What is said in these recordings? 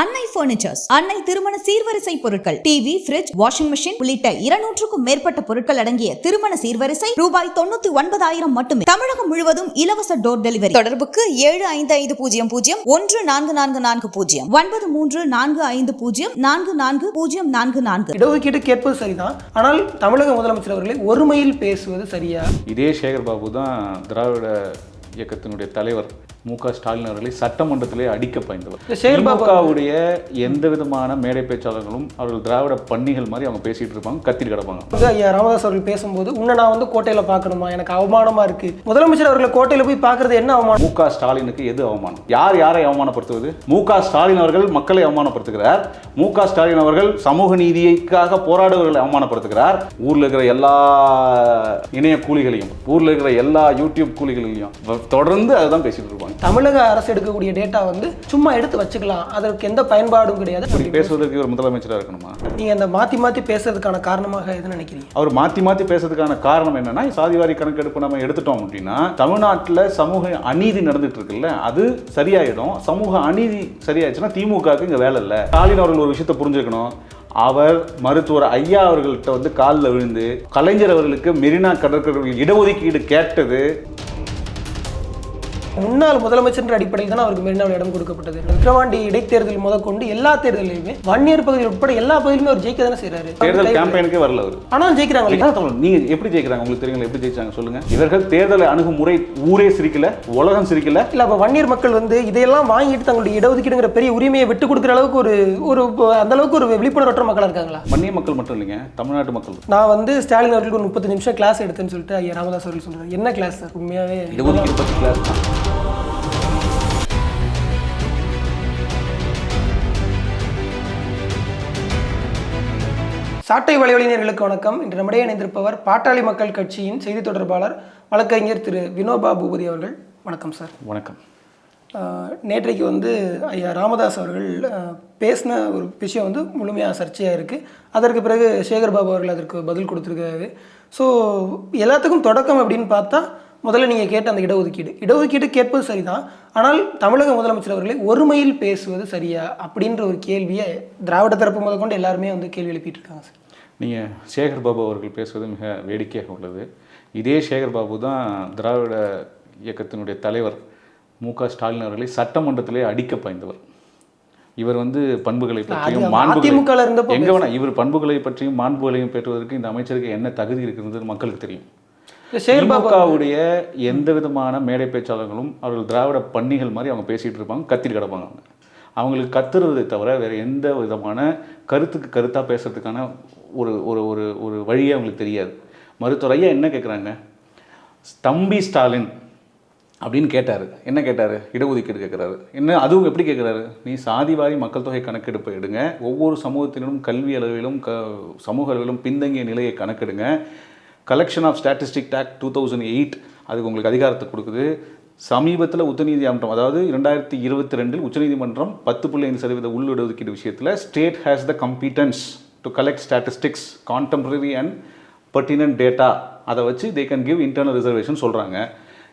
அன்னை பர்னிச்சர்ஸ் அன்னை திருமண சீர்வரிசை பொருட்கள் டிவி ஃபிரிட்ஜ் வாஷிங் மிஷின் உள்ளிட்ட இருநூற்றுக்கும் மேற்பட்ட பொருட்கள் அடங்கிய திருமண சீர்வரிசை ரூபாய் தொண்ணூத்தி ஒன்பதாயிரம் மட்டுமே. தமிழகம் முழுவதும் இலவச டோர் டெலிவரி தொடர்புக்கு ஏழு ஐந்து ஐந்து பூஜ்ஜியம் பூஜ்ஜியம் ஒன்று நான்கு நான்கு நான்கு பூஜ்ஜியம் ஒன்பது மூன்று நான்கு ஐந்து பூஜ்ஜியம் நான்கு நான்கு பூஜ்ஜியம் நான்கு நான்கு. இடஒதுக்கீடு கேட்பது சரிதான் ஆனால் தமிழக முதலமைச்சர் அவர்களை ஒருமையில் பேசுவது சரியா? இதே சேகர் பாபு தான் திராவிட இயக்கத்தினுடைய தலைவர். மு க ஸ்டாலின் அவர்களை சட்டமன்றத்திலே அடிக்க பாய்ந்தவர். திமுகவுடைய எந்த விதமான மேடை பேச்சாளர்களும் அவர்கள் திராவிட பன்னிகள் மாதிரி அவங்க பேசிட்டு இருப்பாங்க கத்திட்டு கிடப்பாங்க. ஐயா ராமதாஸ் அவர்கள் பேசும்போது உன்னை நான் வந்து கோட்டையில பார்க்கணுமா? எனக்கு அவமானமா இருக்கு. முதலமைச்சர் அவர்களை கோட்டையில போய் பார்க்கறது என்ன அவமானம்? மு க ஸ்டாலினுக்கு எது அவமானம்? யார் யாரை அவமானப்படுத்துவது? மு க ஸ்டாலின் அவர்கள் மக்களை அவமானப்படுத்துகிறார். மு க ஸ்டாலின் அவர்கள் சமூக நீதிக்காக போராடுவர்களை அவமானப்படுத்துகிறார். ஊர்ல இருக்கிற எல்லா இணைய கூலிகளையும் ஊர்ல இருக்கிற எல்லா யூடியூப் கூலிகளையும் தொடர்ந்து அதுதான் பேசிட்டு இருப்பாங்க. தமிழக அரசு எடுக்கக்கூடிய டேட்டா வந்து சும்மா எடுத்து வச்சுக்கலாம். அதற்கு எந்த பயன்பாடும் கிடையாது. இப்படி பேசுவதற்கு ஒரு முதலமைச்சராக இருக்கணுமா? நீங்க அந்த மாத்தி மாத்தி பேசுறதுக்கான காரணமாக எது நினைக்கிறீங்க? அவர் மாற்றி மாற்றி பேசுறதுக்கான காரணம் என்னன்னா சாதிவாரி கணக்கெடுப்பு நம்ம எடுத்துட்டோம் அப்படின்னா தமிழ்நாட்டில் சமூக அநீதி நடந்துட்டு இருக்குல்ல அது சரியாயிடும். சமூக அநீதி சரியாயிடுச்சுன்னா திமுகவுக்கு இங்கே வேலை இல்லை. ஸ்டாலின் அவர்கள் ஒரு விஷயத்தை புரிஞ்சுக்கணும். அவர் மருத்துவர் ஐயா அவர்கள்ட்ட வந்து காலில் விழுந்து கலைஞர் அவர்களுக்கு மெரினா கடற்கரையில் இடஒதுக்கீடு கேட்டது. முன்னாள் முதலமைச்சர் அடிப்படையில் தான் அவருக்கு மெரினாவில் இடம் கொடுக்கப்பட்டது. விக்கிரவாண்டி இடைத்தேர்தல் முதற்கொண்டு எல்லா தேர்தலையுமே வன்னியர் பகுதியில் உட்பட எல்லா பகுதியிலுமே அவர் ஜெயிக்க தானே செய்யறாரு தேர்தல் கேம்பெயினுக்கே வரல அவர். ஆனால் ஜெயிக்கிறாங்க நீங்க எப்படி ஜெயிக்கிறாங்க? உங்களுக்கு தெரியுங்களா? எப்படி ஜெயிச்சாங்க? சொல்லுங்க. இவர்கள் தேர்தலை அணுகுமுறை ஊரே சிரிக்கல உலகம் சிரிக்கல. இல்ல அப்ப வன்னியர் மக்கள் வந்து இதையெல்லாம் வாங்கிட்டு தங்களுடைய இடஒதுக்கீடுங்கிற பெரிய உரிமையை விட்டு கொடுக்குற அளவுக்கு ஒரு ஒரு அந்த அளவுக்கு ஒரு விழிப்புணர்வற்ற மக்களா இருக்காங்களா? மன்னிய மக்கள் மட்டும் இல்லைங்க தமிழ்நாட்டு மக்கள். நான் வந்து ஸ்டாலின் அவர்களுக்கு ஒரு முப்பது நிமிஷம் கிளாஸ் எடுத்தேன்னு சொல்லிட்டு ஐயா ராமதாஸ் அவர்கள் சொல்றாரு. என்ன கிளாஸ் சார்? உண்மையாவே இடஒதுக்கீடு பற்றி கிளாஸ் தான். சாட்டை வலைவழிஞர்களுக்கு வணக்கம். இன்று நம்மிடையே இணைந்திருப்பவர் பாட்டாளி மக்கள் கட்சியின் செய்தி தொடர்பாளர் வழக்கறிஞர் திரு வினோபா பூபதி அவர்கள். வணக்கம் சார். வணக்கம். நேற்றைக்கு வந்து ஐயா ராமதாஸ் அவர்கள் பேசின ஒரு விஷயம் வந்து முழுமையாக சர்ச்சையாக இருக்குது அதற்கு பிறகு சேகர் பாபு அவர்கள் அதற்கு பதில் கொடுத்துருக்காரு. ஸோ எல்லாத்துக்கும் தொடக்கம் அப்படின்னு பார்த்தா முதல்ல நீங்கள் கேட்ட அந்த இடஒதுக்கீடு. இடஒதுக்கீடு கேட்பது சரிதான். ஆனால் தமிழக முதலமைச்சர் அவர்களை ஒருமையில் பேசுவது சரியா அப்படின்ற ஒரு கேள்வியை திராவிட தரப்பு முதற்கொண்டு எல்லாருமே வந்து கேள்வி எழுப்பிட்டு இருக்காங்க சார். நீங்கள் சேகர் பாபு அவர்கள் பேசுவது மிக வேடிக்கையாக உள்ளது. இதே சேகர் பாபு தான் திராவிட இயக்கத்தினுடைய தலைவர். மு க ஸ்டாலின் அவர்களை சட்டமன்றத்திலே அடிக்க பாய்ந்தவர். இவர் வந்து பண்புகளை பற்றியும் மாண்புகளை எங்க வேணா இவர் பண்புகளை பற்றியும் மாண்புகளையும் பெற்றுவதற்கு இந்த அமைச்சருக்கு என்ன தகுதி இருக்கிறது மக்களுக்கு தெரியும். திமுகவுடைய எந்த விதமான மேடை பேச்சாளர்களும் அவர்கள் திராவிட பன்னிகள் மாதிரி அவங்க பேசிட்டு இருப்பாங்க கத்திட்டு கிடப்பாங்க அவங்க. அவங்களுக்கு கத்துறதை தவிர வேறு எந்த விதமான கருத்துக்கு கருத்தாக பேசுகிறதுக்கான ஒரு ஒரு ஒரு ஒரு வழியே அவங்களுக்கு தெரியாது. மருத்துவர் ஐயா என்ன கேட்குறாங்க தம்பி ஸ்டாலின் அப்படின்னு கேட்டார். என்ன கேட்டார்? இடஒதுக்கீடு கேட்குறாரு என்ன அதுவும் எப்படி கேட்குறாரு நீ சாதிவாரி மக்கள் தொகை கணக்கெடுப்பை எடுங்க. ஒவ்வொரு சமூகத்தினரும் கல்வி அளவிலும் க சமூக அளவிலும் பின்தங்கிய நிலையை கணக்கெடுங்க. கலெக்ஷன் ஆஃப் ஸ்டாட்டிஸ்டிக் டேக் டூ தௌசண்ட் எயிட் அதுக்கு உங்களுக்கு அதிகாரத்தை கொடுக்குது. சமீபத்தில் உச்சநீதிமன்றம் அதாவது இரண்டாயிரத்தி இருபத்தி ரெண்டில் உச்சநீதிமன்றம் பத்து புள்ளி ஐந்து சதவீத உள் இடஒதுக்கீடு விஷயத்தில் state has the competence to collect statistics contemporary and pertinent data அதை வச்சு they can give internal reservation சொல்கிறாங்க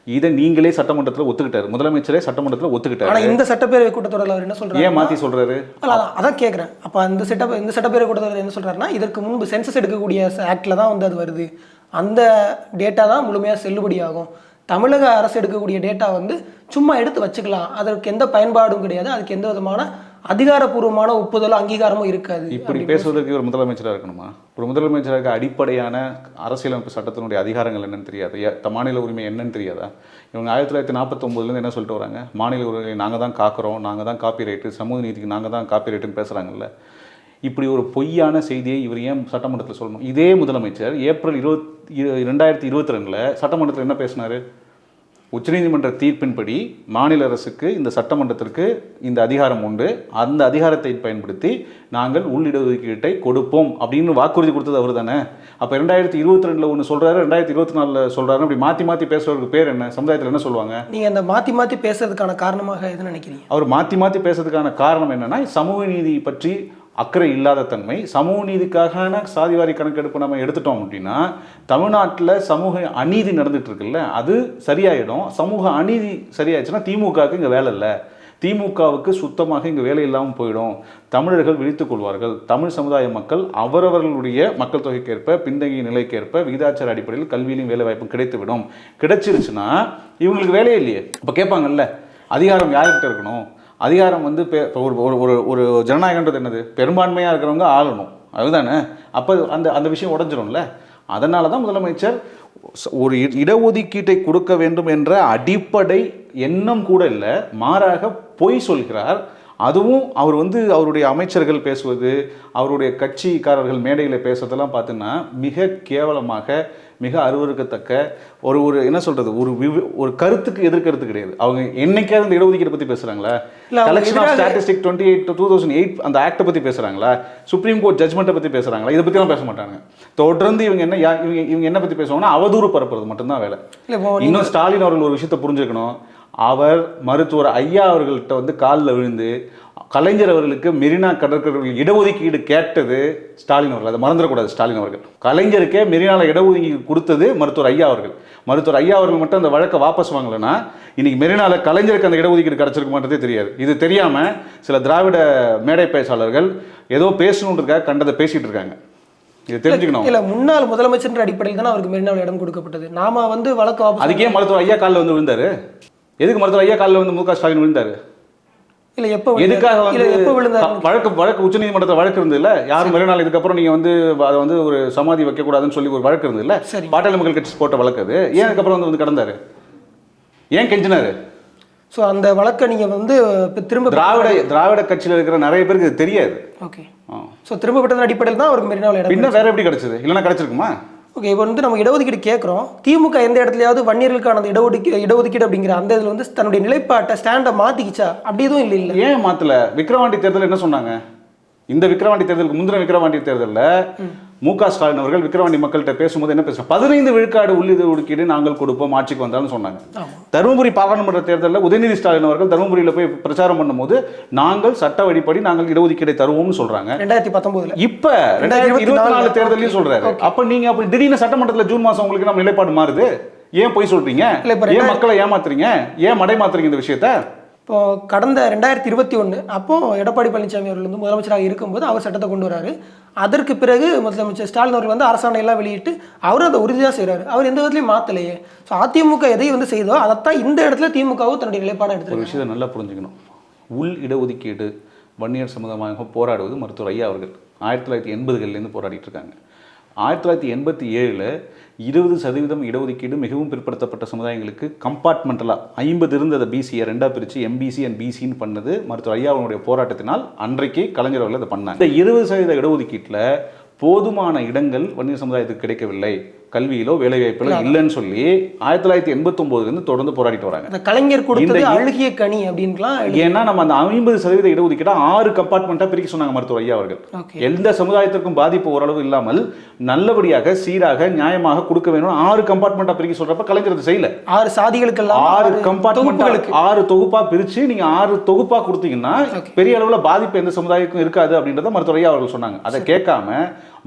இதை நீங்களே சட்டமன்றத்தில் ஒத்துக்கிட்டாரு. முதலமைச்சரே சட்டமன்றத்தில் ஒத்துக்கிட்டாரு. இந்த சட்டப்பேரவை கூட்டத்தொடரில் அவர் என்ன சொல்றாரு ஏன் மாற்றி சொல்கிறாரு அல்ல, அதான் கேட்குறேன் அப்போ அந்த செட்டப் இந்த சட்டப்பேரவை கூட்டத்தில் என்ன சொல்றாருன்னா இதற்கு முன்பு சென்சஸ் எடுக்கக்கூடிய ஆக்டில் தான் வந்து அது வருது. அந்த டேட்டா தான் முழுமையாக செல்லுபடியாகும். தமிழக அரசு எடுக்கக்கூடிய டேட்டா வந்து சும்மா எடுத்து வச்சுக்கலாம். அதற்கு எந்த பயன்பாடும் கிடையாது. அதுக்கு எந்த விதமான அதிகாரப்பூர்வமான ஒப்புதலும் அங்கீகாரமும் இருக்காது. இப்படி பேசுவதற்கு ஒரு முதலமைச்சராக இருக்கணுமா? ஒரு முதலமைச்சராக அடிப்படையான அரசியலமைப்பு சட்டத்தினுடைய அதிகாரங்கள் என்னன்னு தெரியாது. மாநில உரிமை என்னன்னு தெரியாதா? இவங்க ஆயிரத்தி தொள்ளாயிரத்தி நாற்பத்தொம்போதுலேருந்து என்ன சொல்லிட்டு வராங்க? மாநில உரிமை நாங்கள் தான் காக்கிறோம் நாங்கள் தான் காப்பி ரைட்டு சமூக நீதிக்கு நாங்கள் தான் காப்பி ரைட்டுன்னு பேசுகிறாங்கல்ல இப்படி ஒரு பொய்யான செய்தியை இவர் ஏன் சட்டமன்றத்தில் சொல்லணும்? இதே முதலமைச்சர் ஏப்ரல் இருபத் இரு- ரெண்டாயிரத்தி இருபத்தி ரெண்டில் சட்டமன்றத்தில் என்ன பேசினாரு? உச்சநீதிமன்ற தீர்ப்பின்படி மாநில அரசுக்கு இந்த சட்டமன்றத்திற்கு இந்த அதிகாரம் உண்டு. அந்த அதிகாரத்தை பயன்படுத்தி நாங்கள் உள்ளிடஒதுக்கீட்டை கொடுப்போம் அப்படின்னு வாக்குறுதி கொடுத்தது அவர் தானே அப்போ ரெண்டாயிரத்தி இருபத்தி ரெண்டில் ஒன்று சொல்கிறாரு ரெண்டாயிரத்தி இருபத்தி நாலில் சொல்கிறாரு அப்படி மாற்றி மாற்றி பேசுறவருக்கு பேர் என்ன? சமுதாயத்தில் என்ன சொல்லுவாங்க? நீங்கள் அந்த மாற்றி மாற்றி பேசுறதுக்கான காரணமாக எது நினைக்கிறீங்க? அவர் மாற்றி மாற்றி பேசுறதுக்கான காரணம் என்னன்னா சமூக நீதி பற்றி அக்கறை இல்லாத தன்மை. சமூக நீதிக்கான சாதிவாரி கணக்கெடுப்பு நம்ம எடுத்துட்டோம் அப்படின்னா தமிழ்நாட்டில் சமூக அநீதி நடந்துட்டு இருக்குல்ல அது சரியாயிடும். சமூக அநீதி சரியாயிடுச்சுன்னா திமுகவுக்கு இங்கே வேலை இல்லை. திமுகவுக்கு சுத்தமாக இங்கே வேலை இல்லாமல் போயிடும். தமிழர்கள் விழித்துக் கொள்வார்கள். தமிழ் சமுதாய மக்கள் அவரவர்களுடைய மக்கள் தொகைக்கேற்ப பின்தங்கிய நிலைக்கேற்ப விகிதாச்சார அடிப்படையில் கல்வியிலும் வேலை வாய்ப்பும் கிடைத்துவிடும். கிடைச்சிருச்சுன்னா இவங்களுக்கு வேலையே இல்லையே. இப்போ கேட்பாங்கல்ல அதிகாரம் யார்கிட்ட இருக்கணும்? அதிகாரம் வந்து பெ- ஒரு ஒரு- ஒரு ஒரு ஜனநாயகன்றது என்னது? பெரும்பான்மையாக இருக்கிறவங்க ஆளணும். அதுதானே? அப்போ அந்த அந்த விஷயம் உடஞ்சிரும்ல. அதனால தான் முதலமைச்சர் ஒரு இ- இடஒதுக்கீட்டை கொடுக்க வேண்டும் என்ற அடிப்படை எண்ணம் கூட இல்லை. மாறாக பொய் சொல்கிறார். அதுவும் அவர் வந்து அவருடைய அமைச்சர்கள் பேசுவது அவருடைய கட்சிக்காரர்கள் மேடையில் பேசுறதெல்லாம் பார்த்தீங்கன்னா மிக கேவலமாக மிக அருவருக்கத்தக்க ஒரு ஒரு என்ன சொல்றது? ஒரு ஒரு கருத்துக்கு எதிர்கருத்து கிடையாது. அவங்க என்னைக்காவது இந்த இடஒதுக்கீடு பத்தி பேசுறாங்களா? இல்ல, அவங்க collection of statistic twenty eight two thousand eight அந்த ஆக்டை பத்தி பேசுறாங்களா? சுப்ரீம் கோர்ட் ஜட்மெண்ட்டை பத்தி பேசுறாங்களா? இதை பத்திலாம் பேச மாட்டாங்க. தொடர்ந்து இவங்க என்ன இவங்க இவங்க என்ன பத்தி பேசுவாங்கன்னா அவதூறு பரப்புறது மட்டும்தான் வேலை. இன்னும் ஸ்டாலின் அவர்கள் ஒரு விஷயத்தை புரிஞ்சுக்கணும். அவர் மருத்துவர் ஐயா அவர்கள்ட்ட வந்து காலில் விழுந்து கலைஞர் அவர்களுக்கு மெரினா கடற்கரையில் இடஒதுக்கீடு கேட்டது ஸ்டாலின் அவர்கள். அதை மறந்துடக்கூடாது ஸ்டாலின் அவர்கள். கலைஞருக்கே மெரினால இடஒதுக்கீடு கொடுத்தது மருத்துவர் ஐயா அவர்கள். மருத்துவர் ஐயா அவர்கள் மட்டும் அந்த வழக்கை வாபஸ் வாங்கலைன்னா இன்னைக்கு மெரினால கலைஞருக்கு அந்த இடஒதுக்கீடு கிடைச்சிருக்க மாட்டதே தெரியாது. இது தெரியாம சில திராவிட மேடை பேச்சாளர்கள் ஏதோ பேசணுன்றதுக்காக கண்டதை பேசிட்டு இருக்காங்க. இது தெரிஞ்சுக்கணும். இல்ல முன்னாள் முதலமைச்சர் அடிப்படையில் தானே அவருக்கு மெரினாவில் இடம் கொடுக்கப்பட்டது. நாம வந்து வழக்கு அதுக்கே மருத்துவர் ஐயா காலில் வந்து விழுந்தாரு. எதுக்கு மருத்துவர் ஐயா காலில் வந்து மு க ஸ்டாலின் விழுந்தாரு? இல்ல எப்போ? எதுக்காக வந்து எப்போ விழுந்தாரு? வழக்கு வழக்கு உச்சநீதிமன்றத்தில் வழக்கு இருந்தது இல்ல யாரும் மறுநாள் இதுக்கப்புறம் நீங்க வந்து அதை வந்து ஒரு சமாதி வைக்க கூடாதுன்னு சொல்லி ஒரு வழக்கு இருந்தது இல்ல சரி. பாட்டாளி மக்கள் கட்சி போட்ட வழக்கு அது. ஏன் அதுக்கப்புறம் வந்து வந்து கடந்தாரு? ஏன் கெஞ்சினாரு? ஸோ அந்த வழக்கை நீங்க வந்து இப்ப திரும்ப திராவிட திராவிட கட்சியில இருக்கிற நிறைய பேருக்கு இது தெரியாது. ஓகே. ஸோ திரும்ப பெற்றதன் அடிப்படையில் தான் அவருக்கு மெரினாவில் பின்ன வேற எப்படி கிடைச்சது? இல்லைன்னா கிடைச்சிருக்குமா? ஓகே இப்போ வந்து நம்ம இடஒதுக்கீடு கேட்குறோம். திமுக எந்த இடத்துலயாவது வன்னியர்களுக்கான அந்த இடஒதுக்கீடு இடஒதுக்கீடு அப்படிங்கிற அந்த இதில் வந்து தன்னுடைய நிலைப்பாட்டை ஸ்டாண்டை மாத்திக்கிச்சா? அப்படி எதுவும் இல்லை இல்லை. ஏன் மாத்தல? விக்கிரவாண்டி தேர்தல் என்ன சொன்னாங்க? இந்த விக்கிரவாண்டி தேர்தலுக்கு முந்தின விக்கிரவாண்டி தேர்தலில் மு க ஸ்டாலின் அவர்கள் விக்கிரவாண்டி மக்கள்கிட்ட பேசும்போது என்ன பேசுறாங்க? பதினைந்து விழுக்காடு உள்ளிது ஒதுக்கீடு நாங்கள் கொடுப்போம் ஆட்சிக்கு வந்தாலும் சொன்னாங்க. தருமபுரி பாராளுமன்ற தேர்தலில் உதயநிதி ஸ்டாலின் அவர்கள் தருமபுரியில் போய் பிரச்சாரம் பண்ணும்போது நாங்கள் சட்ட வழிப்படி நாங்கள் இடஒதுக்கீடை தருவோம்னு சொல்றாங்க. ரெண்டாயிரத்தி பத்தொன்பதுல இப்ப ரெண்டாயிரத்தி இருபத்தி நாலு தேர்தலையும் சொல்றாரு. அப்ப நீங்க அப்படி திடீர்னு சட்டமன்றத்துல ஜூன் மாசம் உங்களுக்கு நம்ம நிலைப்பாடு மாறுது? ஏன் போய் இப்ப ஏன் மக்களை ஏமாத்துறீங்க? ஏன் மடை மாத்துறீங்க இந்த விஷயத்த? இப்போ கடந்த ரெண்டாயிரத்தி இருபத்தி ஒன்று அப்போது எடப்பாடி பழனிசாமி அவர்கள் வந்து முதலமைச்சராக இருக்கும்போது அவர் சட்டத்தை கொண்டு வராரு. அதற்கு பிறகு முதலமைச்சர் ஸ்டாலின் அவர்கள் வந்து அரசாணையெல்லாம் வெளியிட்டு அவரும் அதை உறுதியாக செய்கிறார் அவர் எந்த விதத்துலையும் மாற்றலையே ஸோ அதிமுக எதை வந்து செய்தோ அதைத்தான் இந்த இடத்துல திமுகவும் தன்னுடைய நிலைப்பாடாக எடுத்து விஷயத்தை நல்லா புரிஞ்சுக்கணும். உள் இடஒதுக்கீடு வன்னியர் சமுதாயமாக போராடுவது மருத்துவர் ஐயா அவர்கள் ஆயிரத்தி தொள்ளாயிரத்தி எண்பதுகள்லேருந்து போராடிட்டு இருக்காங்க. ஆயிரத்தி தொள்ளாயிரத்தி எண்பத்தி ஏழில் இருபது சதவீதம் இடஒதுக்கீடு மிகவும் பிற்படுத்தப்பட்ட சமுதாயங்களுக்கு கம்பார்ட்மெண்டலாக ஐம்பது இருந்ததை பிசியை ரெண்டாக பிரித்து எம்பிசி அண்ட் பிசின்னு பண்ணது மருத்துவர் ஐயா அவனுடைய போராட்டத்தினால் அன்றைக்கு கலைஞர் அவர்கள் அதை பண்ணாங்க. இந்த இருபது சதவீத இடஒதுக்கீட்டில் போதுமான இடங்கள் வன்னியர் சமுதாயத்துக்கு கிடைக்கவில்லை. கல்வியிலோ வேலைவாய்ப்பிலோ இல்லைன்னு சொல்லி ஆயிரத்தி தொள்ளாயிரத்தி எண்பத்தொம்போதுலேருந்து தொடர்ந்து போராடிட்டு வராங்க. கலைஞர் கொடுத்தது அழுகிய கனி அப்படின்லாம் ஏன்னா நம்ம அந்த ஐம்பது சதவீத இடஒதுக்கீடை ஆறு கம்பார்ட்மெண்ட்டாக பிரிக்க சொன்னாங்க மருத்துவர் ஐயா அவர்கள். எந்த சமுதாயத்திற்கும் பாதிப்பு ஓரளவு இல்லாமல் நல்லபடியாக சீராக நியாயமாக கொடுக்க வேணும் ஆறு கம்பார்ட்மெண்ட்டாக பிரிக்க சொல்றப்ப கலைஞர் அதை செய்யல. ஆறு சாதிகளுக்கெல்லாம் ஆறு ஆறு கம்பார்ட்மெண்ட் தொகுப்புகளுக்கு. ஆறு தொகுப்பா பிரிச்சு நீங்க ஆறு தொகுப்பா கொடுத்தீங்கன்னா. பெரிய அளவுல பாதிப்பு எந்த சமுதாயத்துக்கும் இருக்காது அப்படின்றத மருத்துவர் ஐயா அவர்கள் சொன்னாங்க. அதை கேட்காம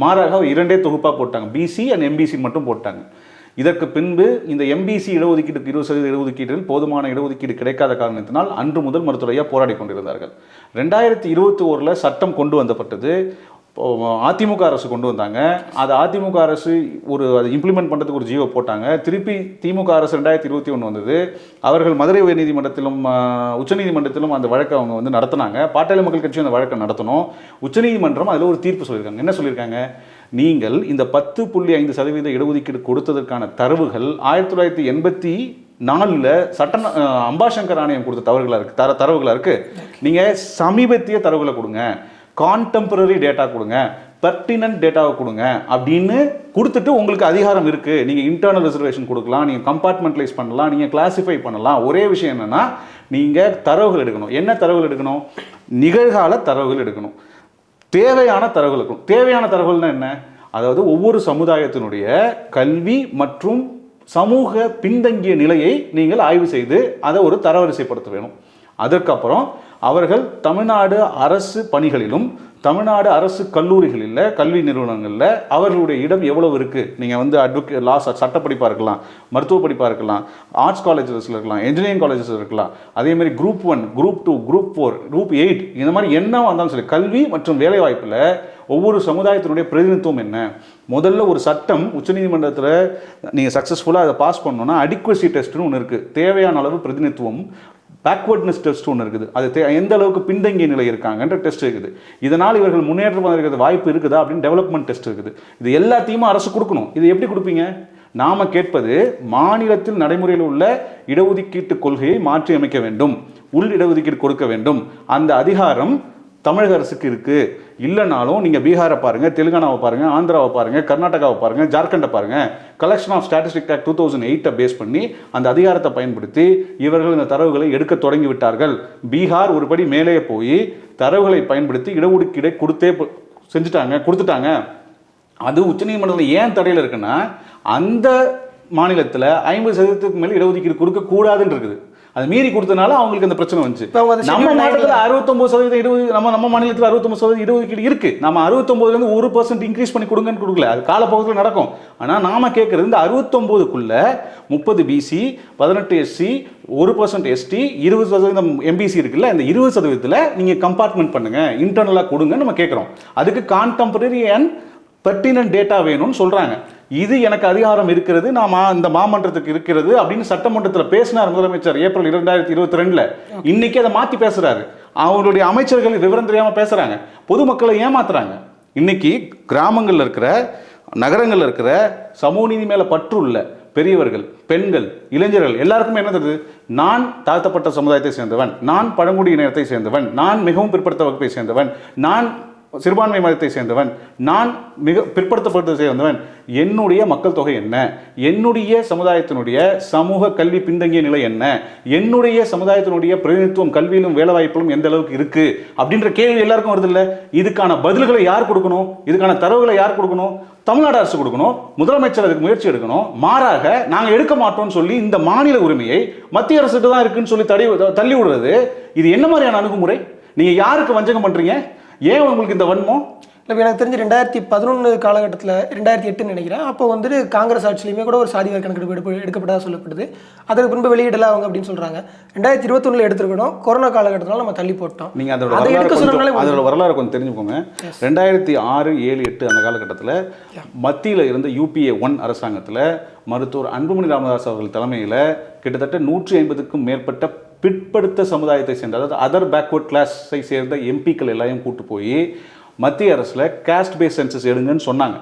மாறாக இரண்டே தொகுப்பாக போட்டாங்க. பிசி அண்ட் எம்பிசி மட்டும் போட்டாங்க. இதற்கு பின்பு இந்த எம்பிசி இடஒதுக்கீடுக்கு இருபது சதவீத இடஒதுக்கீட்டில் போதுமான இடஒதுக்கீடு கிடைக்காத காரணத்தினால் அன்று முதல் மருத்துவர் போராடி கொண்டிருந்தார்கள். ரெண்டாயிரத்தி இருபத்தி ஓரில் சட்டம் கொண்டு வந்தப்பட்டது. அதிமுக அரசு கொண்டு வந்தாங்க. அது அதிமுக அரசு ஒரு அதை இம்ப்ளிமெண்ட் பண்ணுறதுக்கு ஒரு ஜீவோ போட்டாங்க. திருப்பி திமுக அரசு ரெண்டாயிரத்தி இருபத்தி ஒன்று வந்தது. அவர்கள் மதுரை உயர்நீதிமன்றத்திலும் உச்சநீதிமன்றத்திலும் அந்த வழக்கை அவங்க வந்து நடத்தினாங்க. பாட்டாளி மக்கள் கட்சி அந்த வழக்கை நடத்தணும். உச்சநீதிமன்றம் அதில் ஒரு தீர்ப்பு சொல்லியிருக்காங்க. என்ன சொல்லியிருக்காங்க? நீங்கள் இந்த பத்து புள்ளி ஐந்து சதவீத இடஒதுக்கீடு கொடுத்ததற்கான தரவுகள் ஆயிரத்தி தொள்ளாயிரத்தி எண்பத்தி நாலில் சட்ட அம்பாசங்கர் ஆணையம் கொடுத்த தவறுகளாக இருக்குது தர தரவுகளாக இருக்குது நீங்கள் சமீபத்திய தரவுகளை கொடுங்க. கான்டெம்பரரி டேட்டா கொடுங்க பர்டினன்ட் டேட்டாவை கொடுங்க அப்படின்னு கொடுத்துட்டு உங்களுக்கு அதிகாரம் இருக்குது நீங்கள் இன்டர்னல் ரிசர்வேஷன் கொடுக்கலாம் நீங்கள் கம்பார்ட்மெண்டலைஸ் பண்ணலாம் நீங்கள் கிளாஸிஃபை பண்ணலாம். ஒரே விஷயம் என்னென்னா நீங்கள் தரவுகள் எடுக்கணும். என்ன தரவுகள் எடுக்கணும்? நிகழ்கால தரவுகள் எடுக்கணும். தேவையான தரவுகள் இருக்கணும் தேவையான தரவுகள்னா என்ன? அதாவது ஒவ்வொரு சமுதாயத்தினுடைய கல்வி மற்றும் சமூக பின்தங்கிய நிலையை நீங்கள் ஆய்வு செய்து அதை ஒரு தரவரிசைப்படுத்த வேணும். அதற்கப்புறம் அவர்கள் தமிழ்நாடு அரசு பணிகளிலும் தமிழ்நாடு அரசு கல்லூரிகளில் கல்வி நிறுவனங்களில் அவர்களுடைய இடம் எவ்வளவு இருக்குது நீங்கள் வந்து அட்வொகே லா சட்ட படிப்பாக இருக்கலாம் மருத்துவ படிப்பாக இருக்கலாம் ஆர்ட்ஸ் காலேஜஸில் இருக்கலாம் இன்ஜினியரிங் காலேஜஸ் இருக்கலாம். அதேமாதிரி group one group two group four group eight இந்த மாதிரி என்ன வந்தாலும் சரி கல்வி மற்றும் வேலைவாய்ப்பில் ஒவ்வொரு சமுதாயத்தினுடைய பிரதிநிதித்துவம் என்ன? முதல்ல ஒரு சட்டம் உச்சநீதிமன்றத்தில் நீங்கள் சக்ஸஸ்ஃபுல்லாக அதை பாஸ் பண்ணோன்னா அடிக்வசி டெஸ்ட்னு ஒன்று இருக்குது தேவையான அளவு பிரதிநிதித்துவம் பேக்வர்ட்னஸ் டெஸ்ட் ஒன்று இருக்குது. அது எந்த அளவுக்கு பின்தங்கிய நிலை இருக்காங்கன்ற டெஸ்ட் இருக்குது. இதனால் இவர்கள் முன்னேற்றம் இருக்கிறது வாய்ப்பு இருக்குதா அப்படின்னு டெவலப்மெண்ட் டெஸ்ட் இருக்குது. இது எல்லாத்தையும் அரசு கொடுக்கணும். இது எப்படி கொடுப்பீங்க? நாம கேட்பது மாநிலத்தில் நடைமுறையில் உள்ள இடஒதுக்கீட்டு கொள்கையை மாற்றி அமைக்க வேண்டும். உள் இடஒதுக்கீடு கொடுக்க வேண்டும். அந்த அதிகாரம் தமிழக அரசுக்கு இருக்குது இல்லைனாலும் நீங்கள் பீகாரை பாருங்க தெலுங்கானாவை பாருங்க ஆந்திராவை பாருங்க கர்நாடகாவை பாருங்கள் ஜார்க்கண்டை பாருங்கள் collection of statistic act two thousand எயிட்டை base பண்ணி அந்த அதிகாரத்தை பயன்படுத்தி இவர்கள் இந்த தரவுகளை எடுக்க தொடங்கி விட்டார்கள். பீகார் ஒரு படி மேலே போய் தரவுகளை பயன்படுத்தி இடஒதுக்கீடை கொடுத்தே செஞ்சுட்டாங்க கொடுத்துட்டாங்க. அது உச்சநீதிமன்றத்தில் ஏன் தடையில் இருக்குன்னா அந்த மாநிலத்தில் ஐம்பது சதவீதத்துக்கு மேலே இடஒதுக்கீடு கொடுக்கக்கூடாதுன்னு இருக்குது. அது மீறி கொடுத்தனால அவங்களுக்கு அந்த பிரச்சனை வந்துச்சு. நம்ம மாநிலத்தில் அறுபத்தொம்பது சதவீதம் இருபது நம்ம நம்ம மாநிலத்தில் அறுபத்தொம்பது சதவீதம் இடஒதுக்கீடு இருக்கு. நம்ம அறுபத்தொம்பதுலேருந்து ஒரு பர்சன்ட் இன்க்ரீஸ் பண்ணி கொடுங்கன்னு கொடுக்கல. அது காலப்போக்கில் நடக்கும். ஆனால் நாம கேட்கறது இந்த அறுபத்தொம்போதுக்குள்ள முப்பது பிசி பதினெட்டு எஸ்சி ஒரு பர்சன்ட் எஸ்டி இருபது சதவீதம் எம்பிசி இருக்குல்ல இந்த இருபது சதவீதத்தில் நீங்கள் கம்பார்ட்மெண்ட் பண்ணுங்க. இன்டர்னலாக கொடுங்க நம்ம கேட்குறோம் அதுக்கு கான்டெம்பரரி அண்ட் பெர்டினன்ட் டேட்டா வேணும்னு சொல்றாங்க. இது எனக்கு அதிகாரம் இருக்கிறது நான் மா இந்த மாமன்றத்துக்கு இருக்கிறது அப்படின்னு சட்டமன்றத்தில் பேசினார் முதலமைச்சர் ஏப்ரல் இரண்டாயிரத்தி இருபத்தி ரெண்டுல. இன்னைக்கு அதை மாத்தி பேசுறாரு. அவங்களுடைய அமைச்சர்கள் விவரம் தெரியாம பேசுறாங்க. பொதுமக்களை ஏமாத்துறாங்க. இன்னைக்கு கிராமங்கள்ல இருக்கிற நகரங்கள்ல இருக்கிற சமூக நீதி மேல பற்றுள்ள பெரியவர்கள் பெண்கள் இளைஞர்கள் எல்லாருக்குமே என்ன தெரியுது? நான் தாழ்த்தப்பட்ட சமுதாயத்தை சேர்ந்தவன் நான் பழங்குடி இனத்தை சேர்ந்தவன் நான் மிகவும் பிற்படுத்த வகுப்பை சேர்ந்தவன் நான் சிறுபான்மை மதத்தை சேர்ந்தவன் நான் மிக பிற்படுத்தப்பட்டதை சேர்ந்தவன் என்னுடைய மக்கள் தொகை என்ன? என்னுடைய சமுதாயத்தினுடைய சமூக கல்வி பின்தங்கிய நிலை என்ன? என்னுடைய சமுதாயத்தினுடைய பிரதிநிதித்துவம் கல்வியிலும் வேலைவாய்ப்பிலும் எந்த அளவுக்கு இருக்கு? அப்படின்ற கேள்வி எல்லாருக்கும் வருது இல்லை இதுக்கான பதில்களை யார் கொடுக்கணும்? இதுக்கான தரவுகளை யார் கொடுக்கணும்? தமிழ்நாடு அரசு கொடுக்கணும் முதலமைச்சர் அதுக்கு முயற்சி எடுக்கணும். மாறாக நாங்கள் எடுக்க மாட்டோம்னு சொல்லி இந்த மாநில உரிமையை மத்திய அரசுக்கு தான் இருக்குன்னு சொல்லி தடி தள்ளி விடுறது இது என்ன மாதிரியான அணுகுமுறை? நீங்க யாருக்கு வஞ்சகம் பண்றீங்க? ஏன் உங்களுக்கு இந்த வன்மம்? இல்லை எனக்கு தெரிஞ்சு ரெண்டாயிரத்தி பதினொன்று காலகட்டத்தில் ரெண்டாயிரத்தி எட்டுன்னு நினைக்கிறேன். அப்போ வந்துட்டு காங்கிரஸ் ஆட்சியிலுமே கூட ஒரு சாதிவாரி கணக்கெடுப்பு எடுப்பு எடுக்கப்பட்டதாக சொல்லப்படுது அதற்கு பின்பு வெளியிடல அவங்க அப்படின்னு சொல்கிறாங்க ரெண்டாயிரத்தி இருபத்தொன்னில் எடுத்துருக்கணும். கொரோனா காலகட்டத்தில் நம்ம தள்ளி போட்டோம். நீங்க அதோட அதை வரலாறு எடுக்க கொஞ்சம் அதோட வரலாறு கொஞ்சம் தெரிஞ்சுக்கோங்க. ரெண்டாயிரத்தி ஆறு ஏழு எட்டு அந்த காலகட்டத்தில் மத்தியில் இருந்த யூபிஏ ஒன் அரசாங்கத்தில் மருத்துவர் அன்புமணி ராமதாஸ் அவர்கள் தலைமையில் கிட்டத்தட்ட நூற்றி ஐம்பதுக்கும் மேற்பட்ட பிற்படுத்த சமுதாயத்தை சேர்ந்த அதாவது அதர் பேக்வர்ட் கிளாஸை சேர்ந்த எம்பிக்கள் எல்லாரையும் கூட்டு போய் மத்திய அரசில் கேஸ்ட் பேஸ் சென்சஸ் எடுங்கன்னு சொன்னாங்க.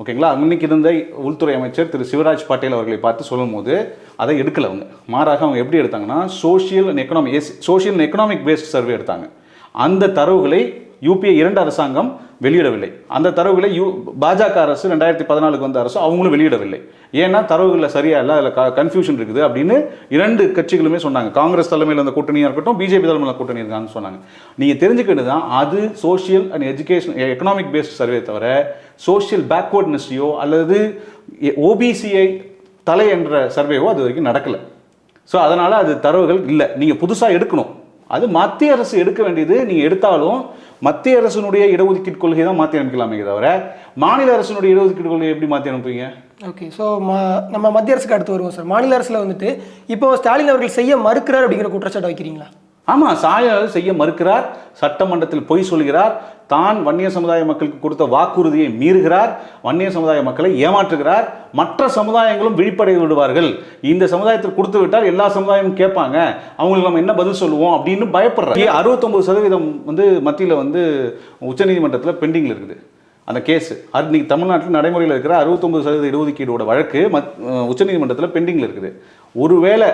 ஓகேங்களா அன்னைக்கு இருந்த உள்துறை அமைச்சர் திரு சிவராஜ் பாட்டேல் அவர்களை பார்த்து சொல்லும்போது அதை எடுக்கல அவங்க. மாறாக அவங்க எப்படி எடுத்தாங்கன்னா social and economic social and economic based survey எடுத்தாங்க. அந்த தரவுகளை யூபிஏ இரண்டு அரசாங்கம் வெளியிடவில்லை. அந்த தரவுகளை யூ பாஜக அரசு ரெண்டாயிரத்தி பதினாலுக்கு வந்த அரசு அவங்களும் வெளியிடவில்லை. ஏன்னா தரவுகளில் சரியா இல்லை அதில் கன்ஃபியூஷன் இருக்குது அப்படின்னு இரண்டு கட்சிகளுமே சொன்னாங்க. காங்கிரஸ் தலைமையில் அந்த கூட்டணியாக இருக்கட்டும் பிஜேபி தலைமையில் கூட்டணி இருக்காங்கன்னு சொன்னாங்க. நீங்கள் தெரிஞ்சுக்கிட்டு தான் அது social and education economic based survey தவிர சோஷியல் பேக்வர்ட்னஸ்ஸையோ அல்லது ஓபிசிஐ தலை என்ற சர்வேவோ அது வரைக்கும் நடக்கலை. ஸோ அதனால் அது தரவுகள் இல்லை. நீங்கள் புதுசாக எடுக்கணும். அது மத்திய அரசு எடுக்க வேண்டியது நீங்கள் எடுத்தாலும் மத்திய அரசினுடைய இடஒதுக்கீட்டு கொள்கை தான் மாற்றி அமைக்கலாமே தவிர மாநில அரசினுடைய இடஒதுக்கீட்டு கொள்கையை எப்படி மாற்றி அனுப்புவீங்க? ஓகே ஸோ நம்ம மத்திய அரசுக்கு அடுத்து வருவோம் சார் மாநில அரசில் வந்துட்டு இப்போ ஸ்டாலின் அவர்கள் செய்ய மறுக்கிறார் அப்படிங்கிற குற்றச்சாட்டு வைக்கிறீங்களா? ஆமாம் சாய செய்ய மறுக்கிறார் சட்டமன்றத்தில் பொய் சொல்கிறார் தான் வன்னிய சமுதாய மக்களுக்கு கொடுத்த வாக்குறுதியை மீறுகிறார் வன்னிய சமுதாய மக்களை ஏமாற்றுகிறார் மற்ற சமுதாயங்களும் விழிப்படை விடுவார்கள். இந்த சமுதாயத்தில் கொடுத்து விட்டால் எல்லா சமுதாயமும் கேட்பாங்க. அவங்களுக்கு நம்ம என்ன பதில் சொல்லுவோம் அப்படின்னு பயப்படுறாங்க. அறுபத்தொம்பது சதவீதம் வந்து மத்தியில் வந்து உச்சநீதிமன்றத்தில் பெண்டிங்கில் இருக்குது. அந்த கேஸ். அது இன்னைக்கு தமிழ்நாட்டில் நடைமுறையில் இருக்கிற அறுபத்தொம்பது சதவீத இடஒதுக்கீடோட வழக்கு மத் உச்சநீதிமன்றத்தில் பெண்டிங்கில் இருக்குது. ஒருவேளை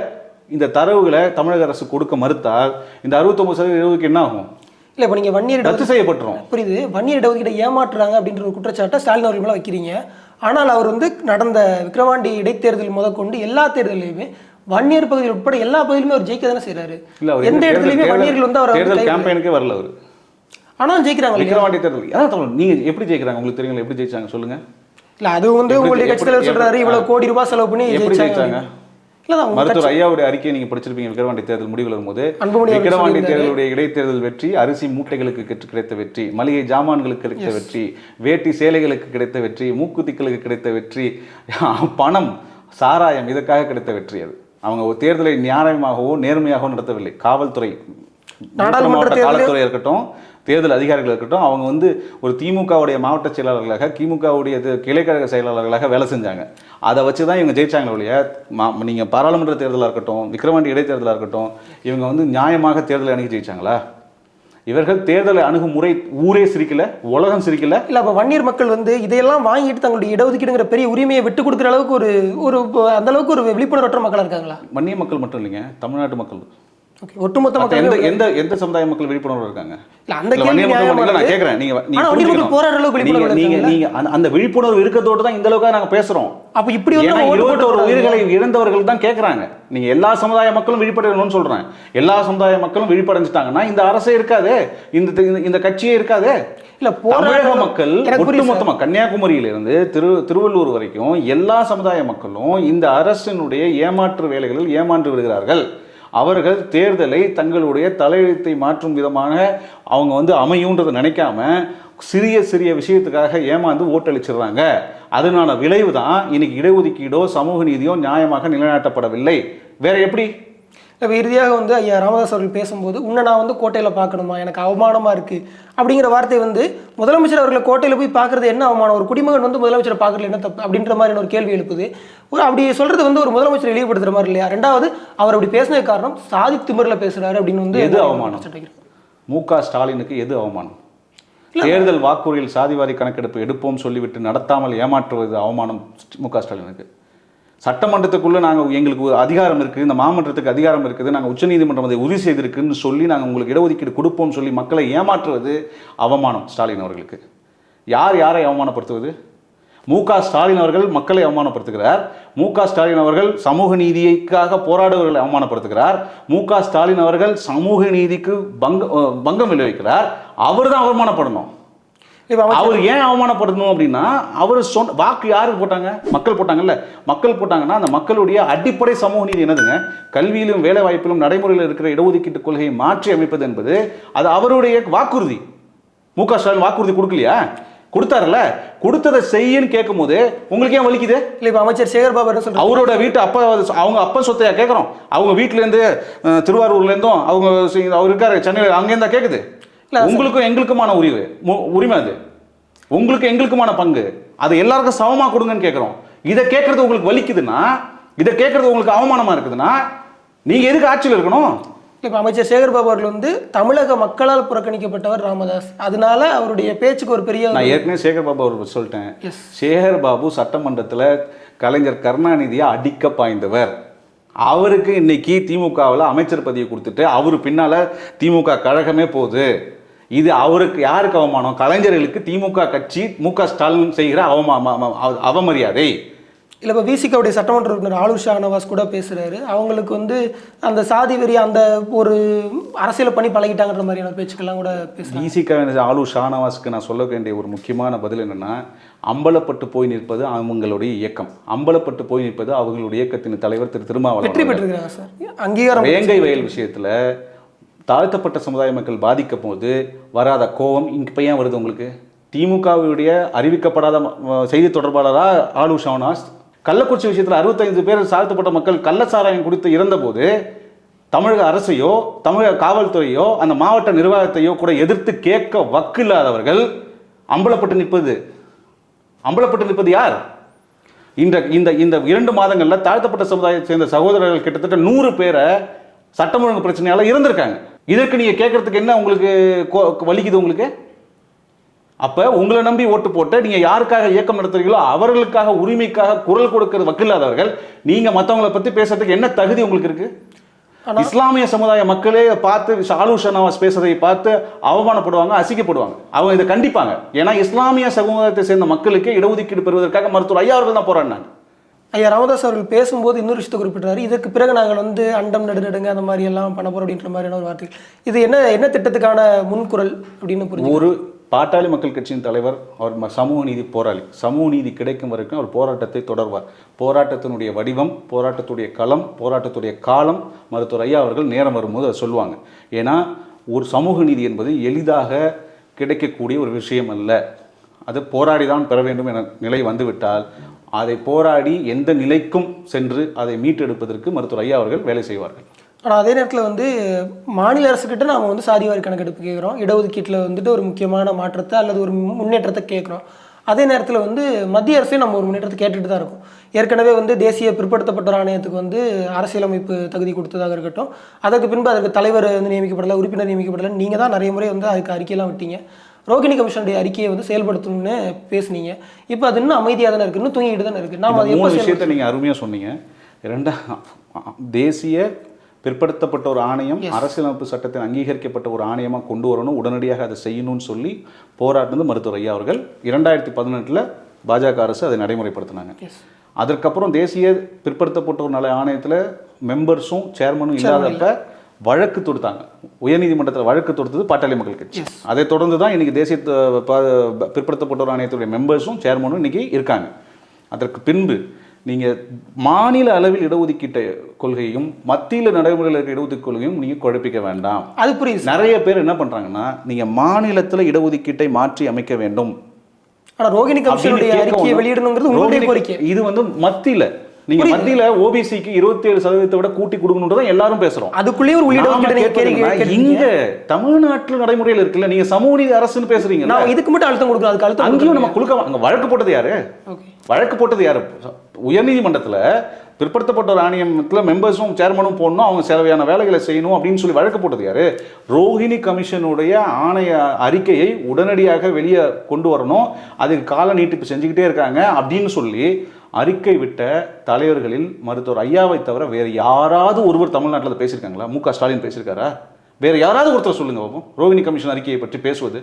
இந்த தரவுகளை தமிழக அரசு கொடுக்க மறுத்தால் இந்த அறுபத்தொம்பது சதவீத இடஒதுக்கீடு என்ன ஆகும்? இல்லை இப்போ நீங்கள் வன்னியர் ரத்து செய்யப்பட்டுரும். புரியுது. வன்னியர் இடஒதுக்கீட்டை ஏமாற்றுறாங்க அப்படின்ற ஒரு குற்றச்சாட்டை ஸ்டாலின் அவர்கள் மேலே வைக்கிறீங்க. ஆனால் அவர் வந்து நடந்த விக்கிரவாண்டி இடைத்தேர்தல் முதற்கொண்டு எல்லா தேர்தலையுமே வன்னியர் பகுதியில் உட்பட எல்லா பகுதியிலுமே அவர் ஜெயிக்க தானே அவர் எந்த இடத்துலையுமே வன்னியர்கள் வந்து அவர் தேர்தல் கேம்பெயினுக்கே வரல அவர். ஆனால் ஜெயிக்கிறாங்க இல்லையா? விக்கிரவாண்டி தேர்தல் அதான் தமிழ் நீங்க எப்படி ஜெயிக்கிறாங்க? உங்களுக்கு தெரியுங்களா? எப்படி ஜெயிச்சாங்க? சொல்லுங்க. இல்ல அது வந்து உங்களுடைய கட்சி தலைவர் சொல்றாரு இவ்வளவு கோடி ரூபாய் செலவு பண்ணி ஜெயிச்சாங்க? மருத்துவர் ஐயாவுடைய அறிக்கையை நீங்க படிச்சிருப்பீங்க விக்கிரவாண்டி தேர்தல் அன்புமணி அவர்கள் விக்கிரவாண்டி. தேர்தலுடைய இடைத்தேர்தல் வெற்றி அரிசி மூட்டைகளுக்கு கிடை- கிடைத்த வெற்றி மளிகை ஜாமான்களுக்கு கிடைத்த வெற்றி வேட்டி சேலைகளுக்கு கிடைத்த வெற்றி மூக்குத்திகளுக்கு கிடைத்த வெற்றி பணம் சாராயம் இதற்காக கிடைத்த வெற்றி அது. அவங்க தேர்தலை நியாயமாகவோ நேர்மையாகவோ நடத்தவில்லை. காவல்துறை காவல்துறை இருக்கட்டும் தேர்தல் அதிகாரிகள் இருக்கட்டும் அவங்க வந்து ஒரு திமுகவுடைய மாவட்ட செயலாளர்களாக திமுகவுடைய கிளைக்கழக செயலாளர்களாக வேலை செஞ்சாங்க. அதை வச்சு தான் இவங்க ஜெயிச்சாங்க ஒழிய மா நீங்கள் பாராளுமன்ற தேர்தலாக இருக்கட்டும் விக்கிரவாண்டி இடைத்தேர்தலாக இருக்கட்டும் இவங்க வந்து நியாயமாக தேர்தலை அணுகி ஜெயிச்சாங்களா? இவர்கள் தேர்தலை அணுகும் முறை ஊரே சிரிக்கல உலகம் சிரிக்கல. இல்லை அப்போ வன்னியர் மக்கள் வந்து இதையெல்லாம் வாங்கிட்டு தங்களுடைய இடஒதுக்கீடுங்கிற பெரிய உரிமையை விட்டு கொடுக்குற அளவுக்கு ஒரு ஒரு அந்த அளவுக்கு ஒரு விழிப்புணர்வற்ற மக்களாக இருக்காங்களா? மன்னிய மக்கள் மட்டும் இல்லைங்க தமிழ்நாட்டு மக்கள். ஓகே ஒட்டுமொத்த எந்த எந்த எந்த சமுதாய மக்கள் விழிப்புணர்வு இருக்காங்க இல்ல, அந்த கேள்வி நான். கேட்கறேன் நீங்க நீங்க. போராடுற அளவுக்கு நீங்க விழிப்புணர்வு நீங்க? நீங்க அந்த- விழிப்புணர்வு இருக்கத்தோடு தான் இந்த அளவுக்கு நாங்க பேசுறோம் அப்போ இப்படி வந்து இருபத்தோரு. உயிர்களை இழந்தவர்கள் தான் கேட்கறாங்க நீங்க எல்லா சமுதாய மக்களும் விழிப்படையணும்னு சொல்றேன் எல்லா சமுதாய மக்களும் விழிப்படைஞ்சிட்டாங்கன்னா இந்த அரசே இருக்காதே இந்த இந்த- கட்சியே இருக்காதே இல்ல தமிழக மக்கள். ஒட்டுமொத்தமா கன்னியாகுமரியிலிருந்து திரு திருவள்ளூர் வரைக்கும் எல்லா சமுதாய மக்களும் இந்த அரசினுடைய ஏமாற்று வேலைகளில் ஏமாற்று விடுகிறார்கள் அவர்கள் தேர்தலை தங்களுடைய தலையெழுத்தை மாற்றும் விதமாக அவங்க வந்து அமையுன்றதை நினைக்காம சிறிய சிறிய விஷயத்துக்காக ஏமாந்து ஓட்டளிச்சிடுறாங்க. அதனால விளைவு தான் இன்னைக்கு இடஒதுக்கீடோ சமூக நீதியோ நியாயமாக நிலைநாட்டப்படவில்லை. வேற எப்படி? இப்போ இறுதியாக வந்து ஐயா ராமதாஸ் அவர்கள் பேசும்போது உன்னை நான் வந்து கோட்டையில் பார்க்கணுமா? எனக்கு அவமானமா இருக்கு. அப்படிங்கிற வார்த்தை வந்து முதலமைச்சர் அவர்களை கோட்டையில் போய் பார்க்கறது என்ன அவமானம்? ஒரு குடிமகன் வந்து முதலமைச்சரை பார்க்கறது என்ன தப்பு? அப்படின்ற மாதிரி ஒரு கேள்வி எழுப்புது. ஒரு அப்படி சொல்றது வந்து ஒரு முதலமைச்சர் இழிவுபடுத்துற மாதிரி இல்லையா? ரெண்டாவது அவர் அப்படி பேசுனதுக்கு காரணம் சாதி திமிரில் பேசுறாரு அப்படின்னு வந்து எது அவமானம்? மு க ஸ்டாலினுக்கு எது அவமானம்? தேர்தல் வாக்குறுதியில் சாதிவாரி கணக்கெடுப்பு எடுப்போம் சொல்லிவிட்டு நடத்தாமல் ஏமாற்றுவது அவமானம் மு க ஸ்டாலினுக்கு. சட்டமன்றத்துக்குள்ளே நாங்கள் எங்களுக்கு ஒரு அதிகாரம் இருக்குது இந்த மாமன்றத்துக்கு அதிகாரம் இருக்குது நாங்கள் உச்சநீதிமன்றம் அதை உறுதி செய்திருக்குன்னு சொல்லி நாங்கள் உங்களுக்கு இடஒதுக்கீடு கொடுப்போம் சொல்லி மக்களை ஏமாற்றுவது அவமானம் ஸ்டாலின் அவர்களுக்கு. யார் யாரை அவமானப்படுத்துவது? மு க ஸ்டாலின் அவர்கள் மக்களை அவமானப்படுத்துகிறார். மு க ஸ்டாலின் அவர்கள் சமூக நீதிக்காக போராடுவர்களை அவமானப்படுத்துகிறார். மு க ஸ்டாலின் அவர்கள் சமூக நீதிக்கு பங்க பங்கம் விளைவிக்கிறார். அவர் தான் அவமானப்படணும். அவர் ஏன் அவமானப்படணும் அப்படின்னா அவர் சொன்ன வாக்கு யாருக்கு போட்டாங்க? மக்கள் போட்டாங்கல்ல. மக்கள் போட்டாங்கன்னா அந்த மக்களுடைய அடிப்படை சமூக நீதி என்னதுங்க? கல்வியிலும் வேலை வாய்ப்பிலும் நடைமுறையில் இருக்கிற இடஒதுக்கீட்டு கொள்கையை மாற்றி அமைப்பது என்பது அது அவருடைய வாக்குறுதி. மு க ஸ்டாலின் வாக்குறுதி கொடுக்கலையா? கொடுத்தாருல்ல. கொடுத்ததை செய்யுன்னு கேட்கும்போது உங்களுக்கு ஏன் வலிக்குது? இல்லை இப்போ அமைச்சர் சேகர் பாபு என்ன சொல்றாரு? அவரோட வீட்டு அப்பா அவங்க அப்பா சொத்தையா கேட்குறோம். அவங்க வீட்டிலேருந்து திருவாரூர்லேருந்தும் அவங்க அவர் இருக்காரு சென்னையில் அங்கேருந்தா கேட்குது. உங்களுக்கும் எங்களுக்குமான உரிவு. உரிமை அது. உங்களுக்கு எங்களுக்குமான பங்கு. அதை எல்லாருக்கும் சமமாக கொடுங்கன்னு கேட்குறோம் இதை கேட்கறது உங்களுக்கு வலிக்குதுன்னா இதை கேட்கறது உங்களுக்கு அவமானமா இருக்குதுன்னா நீங்க எதுக்கு ஆட்சியில் இருக்கணும்? இப்போ அமைச்சர் சேகர் பாபு அவர்கள் வந்து தமிழக மக்களால் புறக்கணிக்கப்பட்டவர் ராமதாஸ். அதனால அவருடைய பேச்சுக்கு ஒரு பெரிய நான் ஏற்கனவே சேகர் பாபு அவர் சொல்லிட்டேன். Yes. சேகர் பாபு சட்டமன்றத்தில் கலைஞர் கருணாநிதியை அடிக்க பாய்ந்தவர். அவருக்கு இன்னைக்கு திமுகவில் அமைச்சர் பதவியை கொடுத்துட்டு அவர் பின்னால திமுக கழகமே போகுது. இது அவருக்கு யாருக்கு அவமானம்? கலைஞர்களுக்கு திமுக கட்சி மு க ஸ்டாலின் செய்கிற அவமா அவமரியாதை. இல்லை இப்போ விசிகாவுடைய சட்டமன்ற உறுப்பினர் ஆலூர் ஷானவாஸ் கூட பேசுறாரு. அவங்களுக்கு வந்து அந்த சாதி வெறி அந்த ஒரு அரசியலை பண்ணி பழகிட்டாங்கன்ற மாதிரியான பேச்சுக்கெல்லாம் கூட பேசுறாங்க. ஈசிகா ஆளு ஷானவாஸ்க்கு நான் சொல்ல வேண்டிய ஒரு முக்கியமான பதில் என்னன்னா அம்பலப்பட்டு போய் நிற்பது அவங்களுடைய இயக்கம். அம்பலப்பட்டு போய் நிற்பது அவங்களுடைய இயக்கத்தின் தலைவர் திரு வெற்றி திருமாவளவன் பெற்றிருக்கிறாங்க சார்? அங்கீகாரம் வேங்கை வயல் விஷயத்துல தாழ்த்தப்பட்ட சமுதாய மக்கள் பாதிக்கும் போது வராத கோபம் இப்போ ஏன் வருது உங்களுக்கு? திமுகவுடைய அறிவிக்கப்படாத செய்தி தொடர்பாளராக ஆலு ஷவனாஸ் கள்ளக்குறிச்சி விஷயத்தில் அறுபத்தைந்து பேர் தாழ்த்தப்பட்ட மக்கள் கள்ளச்சாராயம் குடித்து இறந்தபோது தமிழக அரசையோ தமிழக காவல்துறையோ அந்த மாவட்ட நிர்வாகத்தையோ கூட எதிர்த்து கேட்க வக்கில்லாதவர்கள் அம்பலப்பட்டு நிற்பது. அம்பலப்பட்டு நிற்பது யார்? இந்த இந்த இந்த இரண்டு மாதங்களில் தாழ்த்தப்பட்ட சமுதாயத்தை சேர்ந்த சகோதரர்கள் கிட்டத்தட்ட நூறு பேரை சட்டம் ஒழுங்கு பிரச்சனையால் இருந்திருக்காங்க இதற்கு நீங்க கேட்கறதுக்கு என்ன உங்களுக்கு வலிக்குது உங்களுக்கு? அப்ப உங்களை நம்பி ஓட்டு போட்டு நீங்க யாருக்காக இயக்கம் நடத்துறீங்களோ அவர்களுக்காக உரிமைக்காக குரல் கொடுக்கிறது வக்கில்லாதவர்கள் நீங்க மத்தவங்கள பத்தி பேசுறதுக்கு என்ன தகுதி உங்களுக்கு இருக்கு? இஸ்லாமிய சமுதாய மக்களே பார்த்து ஷாலு ஷனாவாஸ் பேசுறதை பார்த்து அவமானப்படுவாங்க அசிக்கப்படுவாங்க அவங்க இதை கண்டிப்பாங்க. ஏன்னா இஸ்லாமிய சமுதாயத்தை சேர்ந்த மக்களுக்கு இடஒதுக்கீடு பெறுவதற்காக மருத்துவர் ஐயா அவர்கள் தான் போராடினாங்க. ஐயா ராமதாஸ் அவர்கள் பேசும்போது இன்னொரு விஷயத்தை குறிப்பிட்டாரு இதற்கு பிறகு நாங்கள் வந்து அண்டம் நடுநடுங்க அந்த மாதிரி எல்லாம் பண்ண போறோம் அப்படின்ற மாதிரியான ஒரு வார்த்தை இது என்ன என்ன திட்டத்துக்கான முன்குரல் அப்படின்னு புரிஞ்சு ஒரு பாட்டாளி மக்கள் கட்சியின் தலைவர் அவர் ம- சமூக நீதி போராளி. சமூக நீதி கிடைக்கும் வரைக்கும் அவர் போராட்டத்தை தொடர்வார். போராட்டத்தினுடைய வடிவம் போராட்டத்துடைய களம் போராட்டத்துடைய காலம் மருத்துவர் ஐயா அவர்கள் நேரம் வரும்போது அதை சொல்லுவாங்க. ஏன்னா ஒரு சமூக நீதி என்பது எளிதாக கிடைக்கக்கூடிய ஒரு விஷயம் அல்ல. அது போராடி தான் பெற வேண்டும் என நிலை வந்துவிட்டால் அதை போராடி எந்த நிலைக்கும் சென்று அதை மீட்டெடுப்பதற்கு மருத்துவர் ஐயா அவர்கள் வேலை செய்வார்கள். ஆனால் அதே நேரத்தில் வந்து மாநில அரசுக்கிட்ட நாம் வந்து சாதிவாரி கணக்கெடுப்பு கேட்குறோம் இடஒதுக்கீட்டில் வந்துட்டு ஒரு முக்கியமான மாற்றத்தை அல்லது ஒரு முன்னேற்றத்தை கேட்குறோம் அதே நேரத்தில் வந்து மத்திய அரசையும் நம்ம ஒரு முன்னேற்றத்தை கேட்டுட்டு தான் இருக்கோம். ஏற்கனவே வந்து தேசிய பிற்படுத்தப்பட்டோர் ஆணையத்துக்கு வந்து அரசியலமைப்பு தகுதி கொடுத்ததாக இருக்கட்டும். அதற்கு பின்பு அதற்கு தலைவர் வந்து நியமிக்கப்படலை உறுப்பினர் நியமிக்கப்படலை நீங்கள் தான் நிறைய முறை வந்து அதுக்கு அறிக்கையெல்லாம் விட்டீங்க. ரோகிணி கமிஷனுடைய அறிக்கையை வந்து செயல்படுத்தணும்னு பேசுனீங்க. இப்போ அது இன்னும் அமைதியாக தானே இன்னும் தூங்கிட்டு தானே இருக்குது நாம் அதை மூணு விஷயத்தை நீங்கள் அருமையாக சொன்னீங்க. ரெண்டா தேசிய பிற்படுத்தப்பட்ட ஒரு ஆணையம் அரசியலமைப்பு சட்டத்தில் அங்கீகரிக்கப்பட்ட ஒரு ஆணையமாக கொண்டு வரணும் உடனடியாக அதை செய்யணும்னு சொல்லி போராட்டினது மருத்துவர் ஐயா அவர்கள். இரண்டாயிரத்தி பதினெட்டில் பாஜக அரசு அதை நடைமுறைப்படுத்தினாங்க. அதற்கப்புறம் தேசிய பிற்படுத்தப்பட்டோர் நல ஆணையத்தில் மெம்பர்ஸும் சேர்மனும் இல்லாதப்ப வழக்கு தொடுத்தாங்க. உயர்நீதிமன்றத்தில் வழக்கு தொடுத்தது பாட்டாளி மக்கள் கட்சி. அதை தொடர்ந்து தான் இன்னைக்கு தேசிய பிற்படுத்தப்பட்டோர் ஆணையத்துடைய மெம்பர்ஸும் சேர்மனும் இன்னைக்கு இருக்காங்க. அதற்கு பின்பு நீங்கள் மாநில அளவில் இடஒதுக்கீட்டு கொள்கையும் மத்தியில் நடைமுறையில் இருக்க இடஒதுக்கீட்டு கொள்கையும் நீங்கள் குழப்பிக்க வேண்டாம். அது புரியுது நிறைய பேர் என்ன பண்றாங்கன்னா நீங்க மாநிலத்தில் இடஒதுக்கீட்டை மாற்றி அமைக்க வேண்டும். ஆனா ரோகிணி கமிஷனுடைய அறிக்கையை வெளியிடணுங்கிறது உங்களுடைய கோரிக்கை. இது வந்து மத்தியில நீங்க. மத்தியில ஓபிசிக்கு இருபத்தி ஏழு சதவீதத்தை விட கூட்டி கொடுக்கணுன்றத எல்லாரும் பேசுறோம். அதுக்குள்ளேயே ஒரு கேட்கறீங்க. இங்க தமிழ்நாட்டுல நடைமுறையில் இருக்குல்ல நீங்க சமூக நீதி அரசுன்னு பேசுறீங்க நான் இதுக்கு மட்டும் அழுத்தம் கொடுக்கணும் அதுக்கு அழுத்தம் அங்கேயும் நம்ம குழுக்க அங்க வழக்கு போட்டது யாரு? வழக்கு போட்டது யாரு? உயர்நீதிமன்றத்துல பிற்படுத்தப்பட்ட ஒரு ஆணையத்தில் மெம்பர்ஸும் சேர்மனும் போடணும் அவங்க சேவையான வேலைகளை செய்யணும் அப்படின்னு சொல்லி வழக்கு போட்டது யாரு? ரோஹிணி கமிஷனுடைய ஆணைய அறிக்கையை உடனடியாக வெளியே கொண்டு வரணும் அதுக்கு கால நீட்டிப்பு செஞ்சுக்கிட்டே இருக்காங்க அப்படின்னு சொல்லி அறிக்கை விட்ட தலைவர்களில் மருத்துவர் ஐயாவை தவிர வேறு யாராவது ஒருவர் தமிழ்நாட்டில் பேசியிருக்காங்களா? மு க. ஸ்டாலின் பேசியிருக்காரா? வேறு யாராவது ஒருத்தர் சொல்லுங்க பாப்போம் ரோஹிணி கமிஷன் அறிக்கையை பற்றி பேசுவது.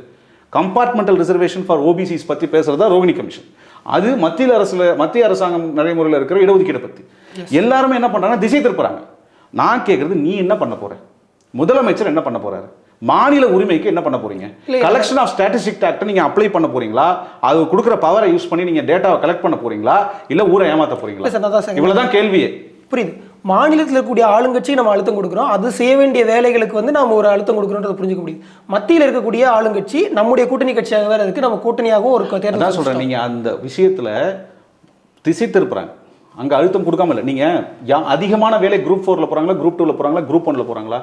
கம்பார்ட்மெண்டல் ரிசர்வேஷன் ஃபார் ஓபிசிஸ் பற்றி பேசுறது தான் ரோகிணி கமிஷன்? அது மத்தியில் அரசுல மத்திய அரசாங்கம் நடைமுறையில் இருக்கிற இடஒதுக்கீடை பற்றி எல்லாருமே என்ன பண்றாங்கன்னா திசை திருப்புறாங்க. நான் கேட்குறது நீ என்ன பண்ண போற? முதலமைச்சர் என்ன பண்ண போறாரு? மாநில உரிமைக்கு என்ன பண்ண போறீங்க? கலெக்ஷன் ஆஃப் ஸ்டாட்டிஸ்டிக் ஆக்ட் நீங்க அப்ளை பண்ண போறீங்களா? அது கொடுக்குற பவரை யூஸ் பண்ணி நீங்க டேட்டாவை கலெக்ட் பண்ண போறீங்களா? இல்ல ஊரை ஏமாத்த போறீங்களா. இவ்வளவுதான் கேள்வியே. புரியுது. மாநிலத்தில் இருக்கக்கூடிய ஆளுங்கட்சி நம்ம அழுத்தம் கொடுக்குறோம். அது செய்ய வேண்டிய வேலைகளுக்கு வந்து நம்ம ஒரு அழுத்தம் கொடுக்குறோன்றதை புரிஞ்சுக்க முடியுது. மத்தியில் இருக்கக்கூடிய ஆளுங்கட்சி நம்முடைய கூட்டணி கட்சியாக வேற இருக்கு. நம்ம கூட்டணியாகவும் ஒரு தேர்தல் சொல்றேன். நீங்க அந்த விஷயத்துல திசை திருப்புறாங்க அங்க அழுத்தம் கொடுக்காம இல்லை. நீங்க யா- அதிகமான வேலை குரூப் ஃபோர்ல போறாங்களா குரூப் டூல போறாங்களா குரூப் ஒன்ல போறாங்களா?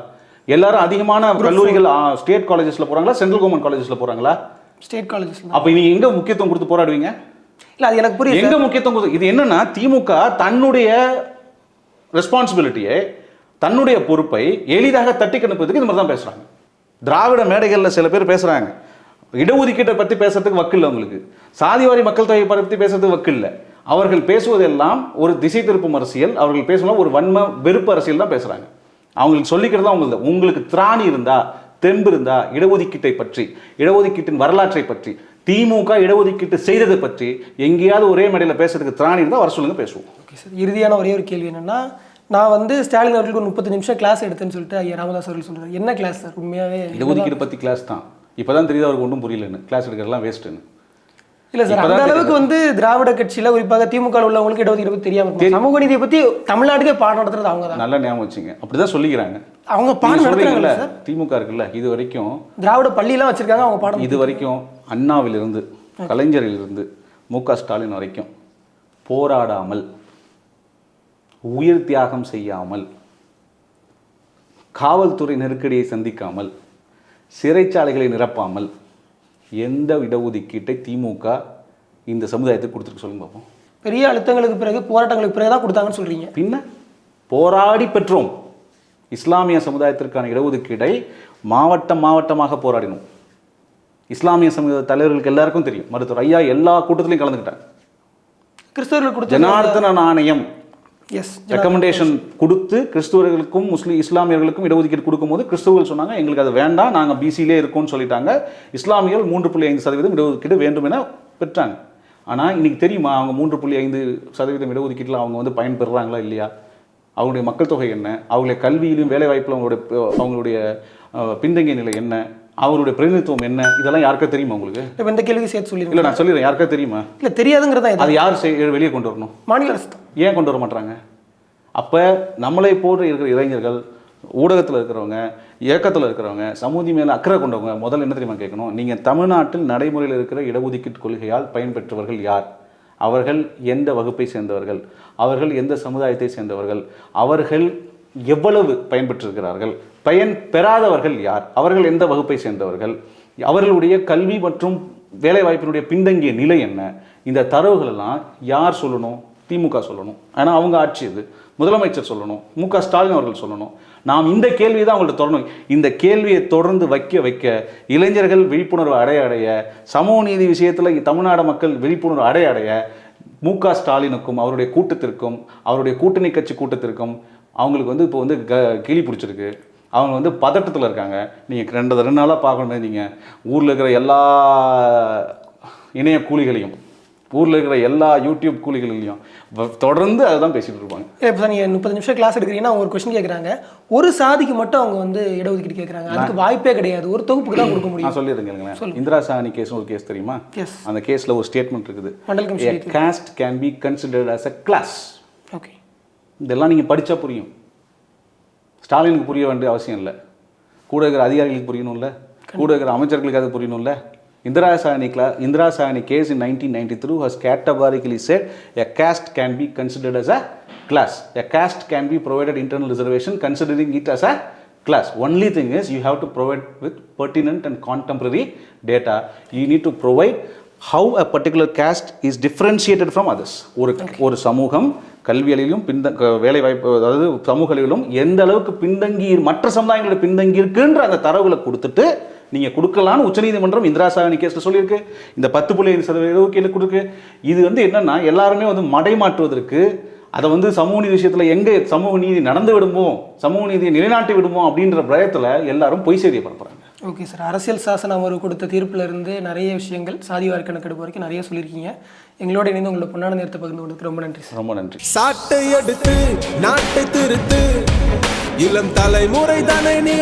எல்லாரும் அதிகமான கல்லூரிகள் ஸ்டேட் காலேஜஸ்ல போறாங்களா சென்ட்ரல் கவர்மெண்ட் காலேஜஸ்ல போறாங்களா? ஸ்டேட் காலேஜஸ்ல அப்ப நீங்க எங்க முக்கியத்துவம் கொடுத்து போராடுவீங்க? இல்ல அது எனக்கு புரியுது. எங்க முக்கியத்துவம் கொடுத்து இது என்னன்னா திமுக தன்னுடைய ரெஸ்பான்சிபிலிட்டியை தன்னுடைய பொறுப்பை எளிதாக தட்டி கணுப்பதுக்கு இந்த மாதிரி தான் பேசுறாங்க. திராவிட மேடைகள்ல சில பேர் பேசுறாங்க. இடஒதுக்கீட்டை பத்தி பேசுறதுக்கு வக்கு இல்லை உங்களுக்கு சாதிவாரி மக்கள் தொகை பற்றி பேசுறதுக்கு வக்கு இல்லை அவர்கள் பேசுவதெல்லாம் ஒரு திசை திருப்பும் அரசியல் அவர்கள் பேசும்போது ஒரு வன்ம வெறுப்பு அரசியல் தான் பேசுறாங்க. அவங்களுக்கு சொல்லிக்கிறதா உங்களுக்கு உங்களுக்கு திராணி இருந்தா தெம்பு இருந்தா இடஒதுக்கீட்டை பற்றி இடஒதுக்கீட்டின் வரலாற்றை பற்றி திமுக இடஒதுக்கீட்டு செய்ததை பற்றி எங்கேயாவது ஒரே மேடையில் பேசுறதுக்கு திராணி இருந்தால் வர சொல்லுங்க பேசுவோம். ஓகே சார் இறுதியான ஒரே ஒரு கேள்வி என்னன்னா நான் வந்து ஸ்டாலின் அவர்களுக்கு ஒரு முப்பது நிமிஷம் கிளாஸ் எடுத்தேன்னு சொல்லிட்டு ஐயா ராமதாஸ் அவர்கள் சொல்றாரு. என்ன கிளாஸ் சார்? உண்மையாவே இடஒதுக்கீடு பத்தி கிளாஸ் தான். இப்பதான் தெரியுது அவருக்கு ஒன்றும் புரியலன்னு. கிளாஸ் எடுக்கிறதெல்லாம் வேஸ்ட்டுன்னு இல்ல சார் அந்த அளவுக்கு வந்து திராவிட கட்சியில குறிப்பாக திமுக உள்ளவங்களுக்கு இடஒதுக்கீடு பத்தி தெரியாம சமூக நீதியை பத்தி தமிழ்நாட்டுக்கே பாடம் நடத்துறது அவங்க தான். நல்லா ஞாபகம் வச்சுங்க. அப்படிதான் சொல்லிக்கிறாங்க. அவங்க பாடம் நடத்துறாங்கல்ல திமுக இருக்குல்ல இது வரைக்கும் திராவிட பள்ளியெல்லாம் வச்சிருக்காங்க அவங்க பாடம் இது வரைக்கும் அண்ணாவிலிருந்து கலைஞரிலிருந்து மு க ஸ்டாலின் வரைக்கும் போராடாமல் உயிர் தியாகம் செய்யாமல் காவல்துறை நெருக்கடியை சந்திக்காமல் சிறைச்சாலைகளை நிரப்பாமல் எந்த இடஒதுக்கீட்டை திமுக இந்த சமுதாயத்துக்கு கொடுத்துருக்கு சொல்லுங்க பார்ப்போம் பெரிய அழுத்தங்களுக்கு பிறகு போராட்டங்களுக்கு பிறகு தான் கொடுத்தாங்கன்னு சொல்றீங்க. பின்ன? போராடி பெற்றோம். இஸ்லாமிய சமுதாயத்திற்கான இடஒதுக்கீடை மாவட்டம் மாவட்டமாக போராடினோம். இஸ்லாமிய சமூக தலைவர்களுக்கு எல்லாருக்கும் தெரியும். மருத்துவர் ஐயா எல்லா கூட்டத்திலையும் கலந்துக்கிட்டாங்க. கிறிஸ்தவர்கள் கொடுத்த ஜனார்தன நாணயம் எஸ் ரெக்கமெண்டேஷன் கொடுத்து கிறிஸ்துவர்களுக்கும் முஸ்லீம் இஸ்லாமியர்களுக்கும் இடஒதுக்கீடு கொடுக்கும்போது கிறிஸ்துவர்கள் சொன்னாங்க எங்களுக்கு அது வேண்டாம் நாங்கள் பிசியிலே இருக்கோம்னு சொல்லிட்டாங்க. இஸ்லாமியர்கள் மூன்று புள்ளி ஐந்து சதவீதம் இடஒதுக்கீடு வேண்டும் என பெற்றாங்க. ஆனால் இன்னைக்கு தெரியுமா அவங்க மூன்று புள்ளி ஐந்து சதவீதம் இடஒதுக்கீட்டில் அவங்க வந்து பயன்பெறுறாங்களா இல்லையா? அவங்களுடைய மக்கள் தொகை என்ன? அவங்களுடைய கல்வியிலும் வேலைவாய்ப்பில் அவங்களுடைய அவங்களுடைய பின்தங்கிய நிலை என்ன? அவருடைய பிரதிநிதித்துவம் என்ன? இதெல்லாம் யாருக்கா தெரியுமா உங்களுக்கு? இப்போ இந்த கேள்வி சேர்த்து சொல்லிருங்க இல்லை நான் சொல்லிடுறேன். யாருக்கா தெரியுமா? இல்லை தெரியாதுங்கிறதா அது யார் வெளியே கொண்டு வரணும்? மாநில அரசு ஏன் கொண்டு வர மாட்டாங்க அப்போ நம்மளை போன்று இருக்கிற இளைஞர்கள் ஊடகத்தில் இருக்கிறவங்க இயக்கத்தில் இருக்கிறவங்க சமூதி மேலே அக்கறை கொண்டவங்க முதல்ல என்ன தெரியுமா கேட்கணும்? நீங்கள் தமிழ்நாட்டில் நடைமுறையில் இருக்கிற இடஒதுக்கீட்டு கொள்கையால் பயன்பெற்றவர்கள் யார்? அவர்கள் எந்த வகுப்பை சேர்ந்தவர்கள்? அவர்கள் எந்த சமுதாயத்தை சேர்ந்தவர்கள்? அவர்கள் எவ்வளவு பயன்பெற்றிருக்கிறார்கள்? பயன் பெறாதவர்கள் யார்? அவர்கள் எந்த வகுப்பை சேர்ந்தவர்கள்? அவர்களுடைய கல்வி மற்றும் வேலைவாய்ப்பினுடைய பின்தங்கிய நிலை என்ன? இந்த தரவுகள் எல்லாம் யார் சொல்லணும்? திமுக சொல்லணும். ஆனால் அவங்க ஆட்சி இது முதலமைச்சர் சொல்லணும். மு க. ஸ்டாலின் அவர்கள் சொல்லணும். நாம் இந்த கேள்வியை தான் அவங்கள்ட்ட தொடரணும். இந்த கேள்வியை தொடர்ந்து வைக்க வைக்க இளைஞர்கள் விழிப்புணர்வு அடைய அடைய சமூக நீதி விஷயத்தில் தமிழ்நாடு மக்கள் விழிப்புணர்வு அடைய அடைய மு க. ஸ்டாலினுக்கும் அவருடைய கூட்டத்திற்கும் அவருடைய கூட்டணி கட்சி கூட்டத்திற்கும் அவங்களுக்கு வந்து இப்போ வந்து க கிளி பிடிச்சிருக்கு. அவங்க வந்து பதட்டத்தில் இருக்காங்க. நீங்கள் ரெண்டு ரெண்டு நாளாக பார்க்கணும் நீங்கள் ஊரில் இருக்கிற எல்லா இணைய கூலிகளையும் ஊரில் இருக்கிற எல்லா யூடியூப் கூலிகளையும் தொடர்ந்து அதை தான் பேசிகிட்டு இருப்பாங்க இப்போ சார் நீங்கள் முப்பது நிமிஷம் கிளாஸ் எடுக்கிறீங்கன்னா அவங்க ஒரு கொஸ்டின் கேட்குறாங்க ஒரு சாதிக்கு மட்டும் அவங்க வந்து இடஒதுக்கீடு கேட்குறாங்க அதுக்கு வாய்ப்பே கிடையாது. ஒரு தொகுப்புக்கு தான் கொடுக்க முடியும். நான் சொல்லிடுறேன் இந்திரா சாணி கேஸ் ஒரு கேஸ் தெரியுமா. அந்த கேஸில் ஒரு ஸ்டேட்மெண்ட் இருக்குது. Caste can be considered as a class okay இதெல்லாம் நீங்கள் படித்தா புரியும். ஸ்டாலினுக்கு புரிய வேண்டிய அவசியம் இல்லை கூட இருக்கிற அதிகாரிகளுக்கு புரியணும்ல கூட இருக்கிற அமைச்சர்களுக்கு அது புரியணும்ல இந்திரா சாணி கிளா Indra Sawhney case in nineteen ninety two has categorically said a caste can be considered as a class a caste can be provided internal reservation considering it as a class only thing is you have to provide with pertinent and contemporary data you need to provide how a particular caste is differentiated from others ஒரு ஒரு சமூகம் கல்வியலிலும் பின்த வேலை வாய்ப்பு அதாவது சமூகங்களிலும் எந்த அளவுக்கு பின்தங்கி மற்ற சமுதாயங்களோட பின்தங்கி இருக்குன்ற அந்த தரவுகளை கொடுத்துட்டு நீங்கள் கொடுக்கலான்னு உச்சநீதிமன்றம் இந்திரா சாகனி கேஸில் சொல்லியிருக்கு. இந்த பத்து புள்ளி ஐந்து சதவீத ஒதுக்கீடு கொடுக்கு. இது வந்து என்னென்னா எல்லாருமே வந்து மடை மாற்றுவதற்கு அதை வந்து சமூக நீதி விஷயத்தில் எங்கே சமூக நீதி நடந்து விடுமோ சமூக நீதியை நிலைநாட்டி விடுமோ அப்படின்ற பயத்தில் எல்லாரும் பொய் செய்தியை பரப்புகிறாங்க ஓகே சார். அரசியல் சாசன அமர்வு கொடுத்த தீர்ப்புல இருந்து நிறைய விஷயங்கள் சாதிவாரி கணக்கெடுப்பு வரைக்கும் நிறைய சொல்லியிருக்கீங்க. எங்களோட இணைந்து உங்களோட பொன்னான நேரத்தை பகிர்ந்து கொண்டதுக்கு ரொம்ப நன்றி ரொம்ப நன்றி. சாட்டை எடுத்து நாட்டை திருத்து. இளம் தலைமுறை தானே நீ